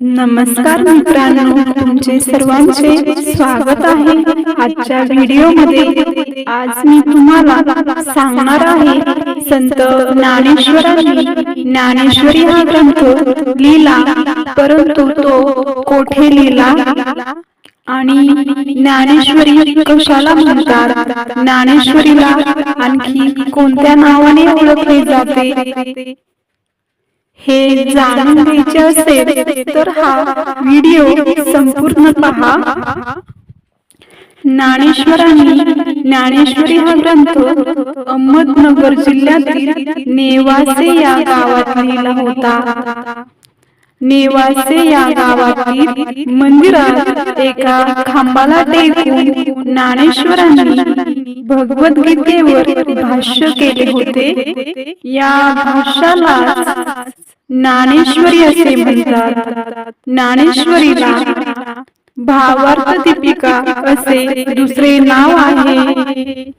नमस्कार मित्रांनो तुमचे सर्वांचे स्वागत आहे. आजच्या व्हिडिओमध्ये आज मी तुम्हाला सांगणार आहे संत ज्ञानेश्वरांनी ज्ञानेश्वरी हा ग्रंथ लिहिला परंतु तो कोठे लिहिला? आणि ज्ञानेश्वरी कशाला म्हणतात? ज्ञानेश्वरीला आणखी कोणत्या नावाने ओळखले जाते? हे जाणून घ्यायचे असेल तर हा व्हिडिओ संपूर्ण पहा. ज्ञानेश्वरांनी ज्ञानेश्वरी हा ग्रंथ अहमदनगर जिल्ह्यातील नेवासे या गावात लिहिला होता. नेवासे या गावातील मंदिरात एका खांबाला टेकून ज्ञानेश्वरांनी भगवद्गीतेवर भाष्य केले होते. या भाष्याला ज्ञानेश्वरी असे म्हणतात. ज्ञानेश्वरीला भावार्थ दीपिका असे दुसरे नाव आहे.